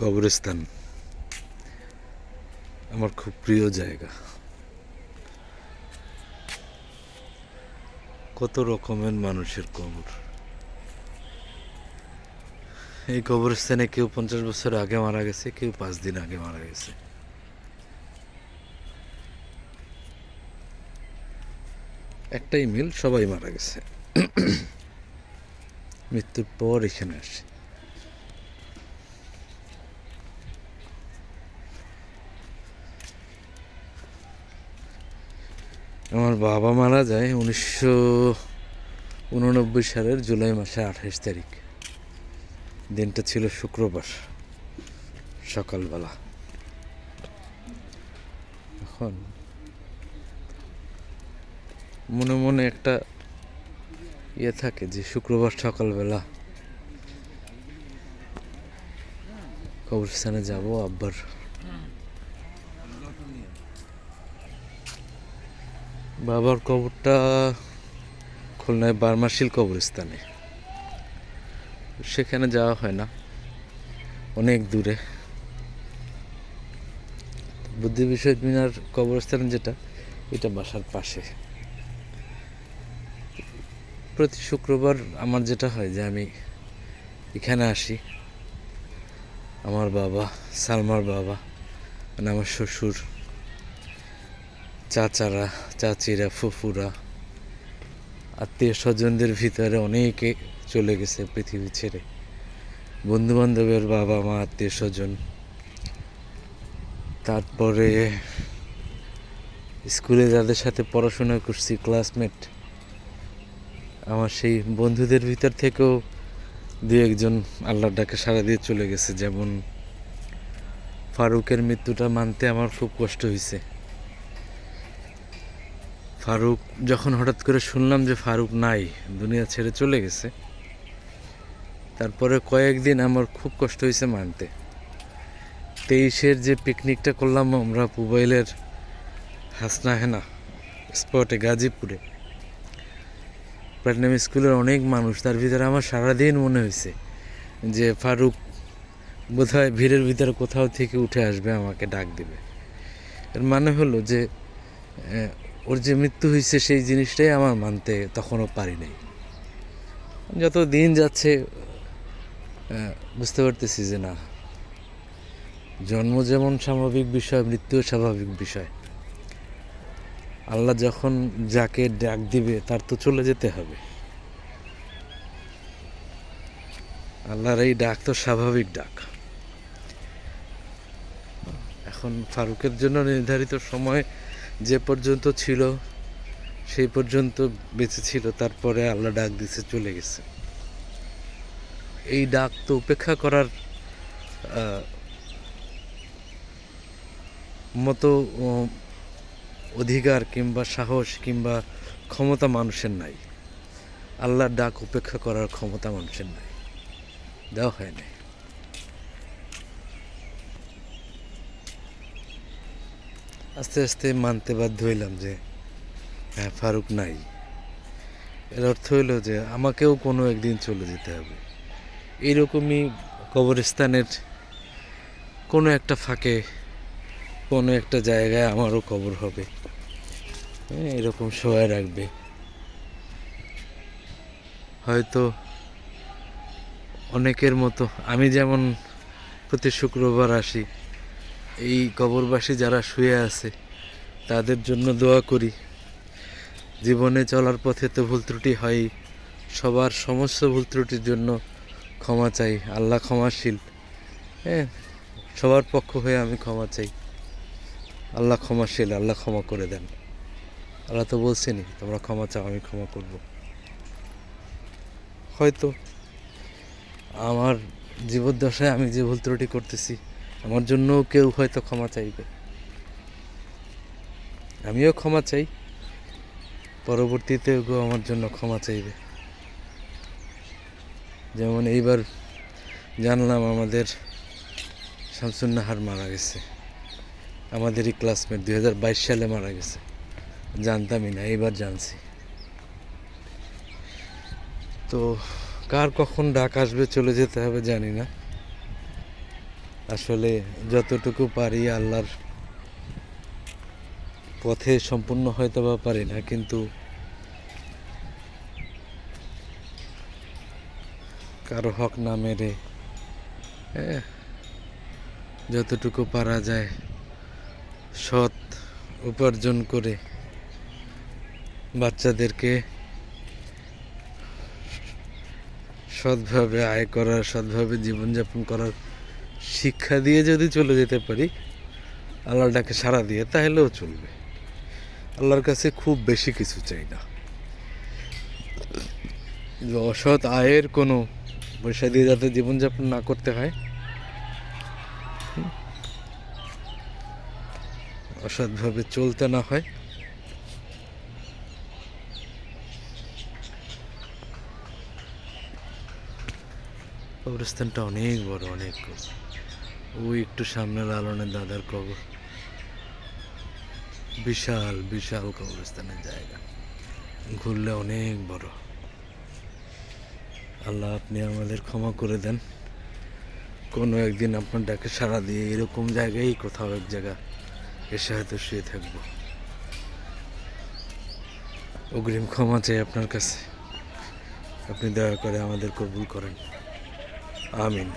কবরস্থান। আমার খুব প্রিয় জায়গা। কত রকমের মানুষের কবর। এই কবরস্থানে কেউ পঞ্চাশ বছর আগে মারা গেছে, কেউ পাঁচ দিন আগে মারা গেছে। একটাই মিল, সবাই মারা গেছে। মৃত্যুর পর এখানে আসে। আমার বাবা মারা যায় উনিশশো উননব্বই সালের জুলাই মাসে আঠাশ তারিখ। দিনটা ছিল শুক্রবার, সকালবেলা। এখন মনে মনে একটা ইয়ে থাকে যে শুক্রবার সকালবেলা কবরস্থানে যাব, আব্বার বাবার কবরটা খুলনায় বারমাশিল কবরস্থানে। সেখানে যাওয়া হয় না। অনেক দূরে। বুদ্ধি বিষয় মিনার কবরস্থান যেটা, এটা বাসার পাশে। প্রতি শুক্রবার আমার যেটা হয় যে আমি এখানে আসি। আমার বাবা, সালমার বাবা মানে আমার শ্বশুর চাচারা, চাচিরা, ফুফুরা আত্মীয় স্বজনদের ভিতরে অনেকে চলে গেছে পৃথিবী ছেড়ে। বন্ধু বান্ধবের বাবা মা আত্মীয় স্বজন তারপরে স্কুলে যাদের সাথে পড়াশোনা করছি, ক্লাসমেট, আমার সেই বন্ধুদের ভিতর থেকেও দু একজন আল্লাহর ডাকে সারা দিয়ে চলে গেছে। যেমন ফারুকের মৃত্যুটা মানতে আমার খুব কষ্ট হয়েছে ফারুক, যখন হঠাৎ করে শুনলাম যে ফারুক নাই, দুনিয়া ছেড়ে চলে গেছে, তারপরে কয়েকদিন আমার খুব কষ্ট হয়েছে মানতে। তেইশের যে পিকনিকটা করলাম আমরা মোবাইলের হাসনা হেনা স্পটে, গাজীপুরে। প্ল্যাটিনাম স্কুলের অনেক মানুষ, তার ভিতরে আমার সারাদিন মনে হয়েছে যে ফারুক বোধহয় ভিড়ের ভিতরে কোথাও থেকে উঠে আসবে, আমাকে ডাক দেবে। এর মানে হলো যে ওর যে মৃত্যু হয়েছে সেই জিনিসটাই আমার মানতে তখনও পারি নাই। যত দিন যাচ্ছে বুঝতে পারতেছি যে না, জন্ম যেমন স্বাভাবিক বিষয়, মৃত্যুও স্বাভাবিক বিষয়। আল্লাহ যখন যাকে ডাক দিবে, তার তো চলে যেতে হবে। আল্লাহর এই ডাক তো স্বাভাবিক ডাক। এখন ফারুকের জন্য নির্ধারিত সময় যে পর্যন্ত ছিল, সেই পর্যন্ত বেঁচে ছিল, তারপরে আল্লাহ ডাক দিছে, চলে গেছে। এই ডাক তো উপেক্ষা করার মতো অধিকার কিংবা সাহস কিংবা ক্ষমতা মানুষের নাই। আল্লাহর ডাক উপেক্ষা করার ক্ষমতা মানুষের নাই। দেওয়া হয় নাই। আস্তে আস্তে মানতে বাধ্য হইলাম যে হ্যাঁ ফারুক নাই। এর অর্থ হইল যে, আমাকেও কোনো একদিন চলে যেতে হবে। এইরকমই কবরস্থানের কোনো একটা ফাঁকে, কোনো একটা জায়গায় আমারও কবর হবে। হ্যাঁ এরকম সবাই রাখবে। হয়তো অনেকের মতো আমি যেমন প্রতি শুক্রবার আসি এই কবরবাসী যারা শুয়ে আছে, তাদের জন্য দোয়া করি। জীবনে চলার পথে তো ভুল ত্রুটি হয় সবার সমস্ত ভুল ত্রুটির জন্য ক্ষমা চাই। আল্লাহ ক্ষমাশীল। হ্যাঁ সবার পক্ষ হয়ে আমি ক্ষমা চাই। আল্লাহ ক্ষমাশীল, আল্লাহ ক্ষমা করে দেন। আল্লাহ তো বলছেনই, তোমরা ক্ষমা চাও, আমি ক্ষমা করব। হয়তো আমার জীবদ্দশায় আমি যে ভুল ত্রুটি করতেছি আমার জন্য কেউ হয়তো ক্ষমা চাইবে। আমিও ক্ষমা চাই। পরবর্তীতে কেউ আমার জন্য ক্ষমা চাইবে। যেমন এইবার জানলাম আমাদের শামসুন্নাহার মারা গেছে। আমাদেরই ক্লাসমেট দুই হাজার বাইশ সালে মারা গেছে। জানতামই না, এইবার জানছি। তো কার কখন ডাক আসবে, চলে যেতে হবে জানি না। আসলে যতটুকু পারি আল্লাহর পথে সম্পূর্ণ হয়তো বা পারি না কিন্তু কারও হক না মেরে হ্যাঁ, যতটুকু পারা যায় সৎ উপার্জন করে বাচ্চাদেরকে সৎভাবে আয় করার সৎভাবে জীবনযাপন করার শিক্ষা দিয়ে যদি চলে যেতে পারি, আল্লাহর ডাকে সাড়া দিয়ে তাহলেও চলবে। আল্লাহর কাছে খুব বেশি কিছু চাই না। অসৎ আয়ের কোনো পয়সা দিয়ে যাতে জীবনযাপন না করতে হয় অসৎভাবে চলতে না হয়। কবরস্থানটা অনেক বড়, অনেক। ওই একটু সামনে লালনের দাদার কবর। বিশাল বিশাল কবরস্থানের জায়গা। ঘুরলে অনেক বড়। আল্লাহ আপনি আমাদের ক্ষমা করে দেন। কোনো একদিন আপনার ডাকে সাড়া দিয়ে এরকম জায়গায়, কোথাও এক জায়গা এসে হয়তো শুয়ে থাকব। অগ্রিম ক্ষমা চাই আপনার কাছে। আপনি দয়া করে আমাদের কবুল করেন। আমিন।